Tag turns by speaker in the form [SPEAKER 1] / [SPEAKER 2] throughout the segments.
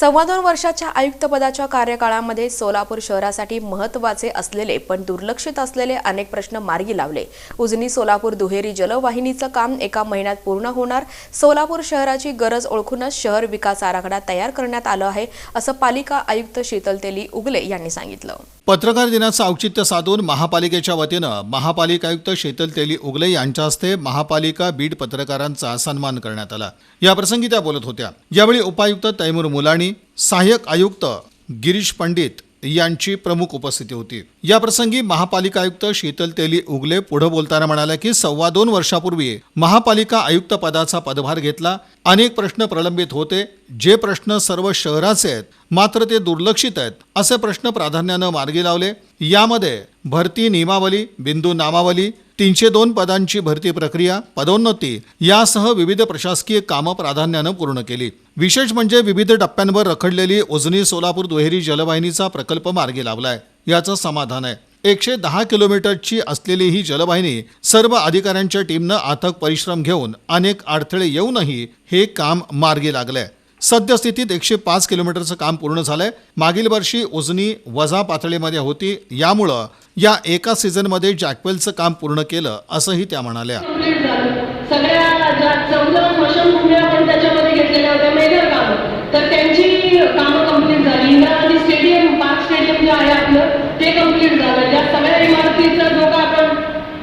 [SPEAKER 1] सव्वा दोन वर्षाच्या आयुक्तपदाच्या कार्यकाळामध्ये सोलापूर शहरासाठी महत्त्वाचे असलेले पण दुर्लक्षित असलेले अनेक प्रश्न मार्गी लावले. उजनी सोलापूर दुहेरी जलवाहिनीचं काम एका महिन्यात पूर्ण होणार. सोलापूर शहराची गरज ओळखूनच शहर विकास आराखडा तयार करण्यात आलं आहे असं पालिका आयुक्त शीतल तेली उगले यांनी सांगितलं.
[SPEAKER 2] पत्रकार दिनाचं औचित्य साधून महापालिकेच्या वतीनं महापालिका आयुक्त शीतल तेली उगले यांच्या हस्ते महापालिका बीड पत्रकारांचा सन्मान करण्यात आला. याप्रसंगी त्या बोलत होत्या. यावेळी उपायुक्त तैमूर मुलाणी सहाय्यक आयुक्त गिरीश पंडित यांची प्रमुख उपस्थिती होती. याप्रसंगी महापालिका आयुक्त शीतल तेली उगले पुढे बोलताना म्हणाल्या की सव्वा दोन वर्षापूर्वी महापालिका आयुक्त पदाचा पदभार घेतला. अनेक प्रश्न प्रलंबित होते. जे प्रश्न सर्व शहराचे आहेत मात्र ते दुर्लक्षित आहेत असे प्रश्न प्राधान्यानं मार्गी लावले. यामध्ये भरती नियमावली बिंदू नामावली तीनशे दोन पदांची भरती प्रक्रिया पदोन्नती यासह विविध प्रशासकीय कामं प्राधान्यानं पूर्ण केली. विशेष म्हणजे विविध टप्प्यांवर रखडलेली उजनी सोलापूर दुहेरी जलवाहिनीचा प्रकल्प मार्गी लावलाय. याचं समाधान आहे. एकशे दहा किलोमीटरची असलेली ही जलवाहिनी सर्व अधिकाऱ्यांच्या टीमनं अथक परिश्रम घेऊन अनेक अडथळे येऊनही हे काम मार्गी लागलंय. सद्यस्थितीत एकशे पाच किलोमीटरचं काम पूर्ण झालंय. मागील वर्षी उजनी वजा पातळीमध्ये होती. यामुळं या एका सीझनमध्ये जॅकवेलचं काम पूर्ण केलं असंही त्या म्हणाल्या.
[SPEAKER 3] कंप्लीट झालं. सगळ्या ज्या चौदा स्मशानभूमी आपण त्याच्यामध्ये घेतलेल्या होत्या मेजर कामं तर त्यांची कामं कंप्लीट झाली Indira Gandhi stadium park stadium जे आहे आपलं ते कंप्लीट झालं ज्या सगळ्या इमारतीचा जो का आपण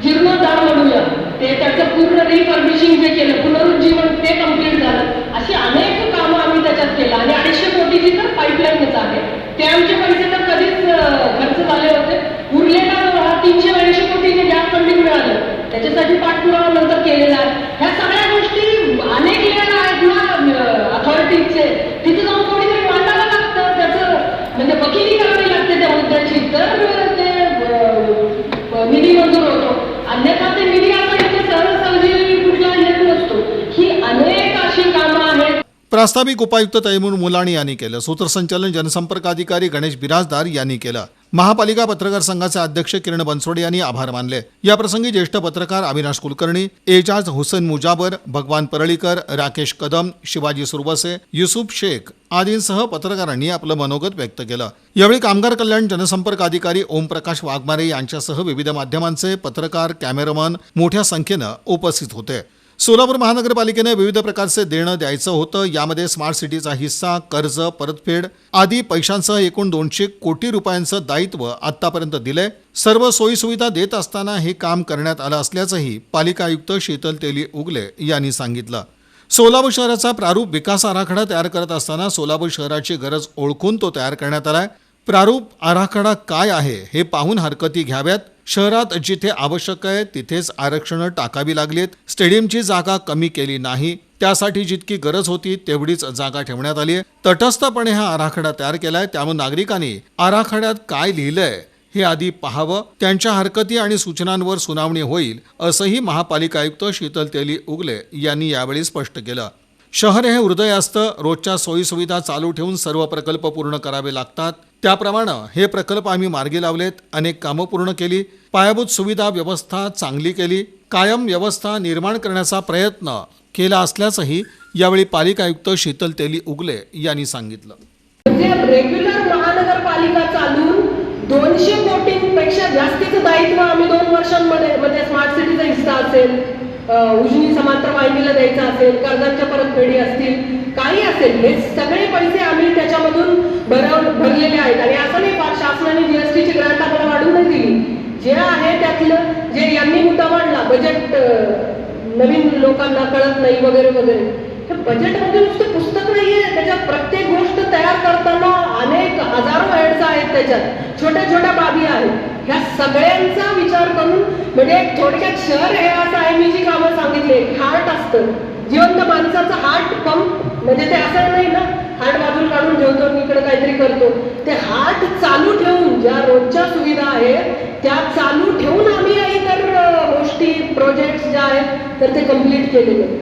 [SPEAKER 3] जीर्णोद्धार म्हणूया ते त्याचं पूर्ण रिफर्बिशिंग जे केलं पुनरुज्जीवन ते कंप्लीट झालं अशी अनेक कामं आम्ही त्याच्यात केलं आणि अडीचशे कोटीची तर पाईपलाईनच आहे ते आमचे पैसे तर कधीच अं, खर्च झाले होते उरलेला जो हा तीनशे ऐंशी कोटी जे गॅस फंडिंग मिळालं त्याच्यासाठी पाठपुरावा नंतर केलेला आहे. ह्या सगळ्या गोष्टी अनेक लेवल आहेत ना अथॉरिटीचे तिथे जाऊन कोणीतरी मांडायला लागतं त्याचं. म्हणजे वकिली करावी लागते त्या मुद्द्याची. तर ते निधी मंजूर होतो. अन्यथा ते निधी आता इथे सहजसहजी कुठला येत नसतो. ही अनेक अशी कामं आहेत.
[SPEAKER 2] प्रास्ताविक उपायुक्त तैमूर मुलाणी यांनी केलं. सूत्रसंचालन जनसंपर्क अधिकारी गणेश बिराजदार यांनी केलं. महापालिका पत्रकार संघाचे अध्यक्ष किरण बनसोडे यांनी आभार मानले. याप्रसंगी ज्येष्ठ पत्रकार अविनाश कुलकर्णी एजाज हुसेन मुजाबर भगवान परळीकर राकेश कदम शिवाजी सुरवसे युसुफ शेख आदींसह पत्रकारांनी आपलं मनोगत व्यक्त केलं. यावेळी कामगार कल्याण जनसंपर्क अधिकारी ओमप्रकाश वाघमारे यांच्यासह विविध माध्यमांचे पत्रकार कॅमेरामन मोठ्या संख्येनं उपस्थित होते. सोलापूर महानगरपालिकेने विविध प्रकारचे देणं द्यायचं होतं. यामध्ये स्मार्ट सिटीचा हिस्सा कर्ज परतफेड आदी पैशांसह एकूण दोनशे कोटी रुपयांचं दायित्व आतापर्यंत दिलंय. सर्व सोयीसुविधा देत असताना हे काम करण्यात आलं असल्याचंही पालिका आयुक्त शीतल तेली उगले यांनी सांगितलं. सोलापूर शहराचा प्रारूप विकास आराखडा तयार करत असताना सोलापूर शहराची गरज ओळखून तो तयार करण्यात आलाय. प्रारूप आराखडा काय आहे हे पाहून हरकती घ्याव्यात. शहरात जिथे आवश्यक आहे तिथेच आरक्षणं टाकावी लागलीत. स्टेडियमची जागा कमी केली नाही. त्यासाठी जितकी गरज होती तेवढीच जागा ठेवण्यात आली आहे तटस्थपणे हा आराखडा तयार केलाय. त्यामुळे नागरिकांनी आराखड्यात काय लिहिलंय हे आधी पाहावं. त्यांच्या हरकती आणि सूचनांवर सुनावणी होईल असंही महापालिका आयुक्त शीतल तेली उगले यांनी यावेळी स्पष्ट केलं. शहर हे हृदय असतं रोजच्या सोयीसुविधा चालू ठेवून सर्व प्रकल्प पूर्ण करावे लागतात. त्याप्रमाणे हे प्रकल्प आम्ही मार्गी लावलेत अनेक कामं पूर्ण केली पायाभूत सुविधा व्यवस्था चांगली केली कायम व्यवस्था निर्माण करण्याचा प्रयत्न केला असल्याचंही यावेळी पालिका आयुक्त शीतल तेली उगले यांनी सांगितलं.
[SPEAKER 3] रेग्युलर महानगरपालिका चालून दोनशे कोटींपेक्षा जास्तीचं दायित्व आम्ही दोन वर्षांमध्ये म्हणजे स्मार्ट सिटीचा हिस्सा असेल उजनी समांतर वाहिनीला द्यायचा असेल कर्जांच्या परतफेडी असतील काही असेल हे सगळे पैसे आम्ही त्याच्यामधून भरव भरलेले आहेत. आणि असं नाही फार शासनाने जीएसटीची ग्रांट आम्हाला वाढू नाही दिली. जे आहे त्यातलं जे यांनी मुद्दा मांडला बजेट नवीन लोकांना कळत नाही वगैरे वगैरे. हे बजेटमध्ये नुसतं पुस्तक नाहीये. त्याच्यात प्रत्येक गोष्ट तयार करताना अनेक हजारो हेड्स आहेत त्याच्यात. छोट्या छोट्या बाबी आहेत. ह्या सगळ्यांचा विचार करून म्हणजे थोडक्यात शहर हे असं आहे मी जी कामं सांगितले हार्ट असतं. जिवंत माणसाचं हार्ट पंप म्हणजे ते असं नाही ना हार्ट बाजूला काढून ठेवतो मी इकडे काहीतरी करतो. ते हार्ट चालू ठेवून ज्या रोजच्या सुविधा आहेत त्या चालू ठेवून आम्ही इतर गोष्टी प्रोजेक्ट ज्या आहेत तर ते कंप्लीट केलेले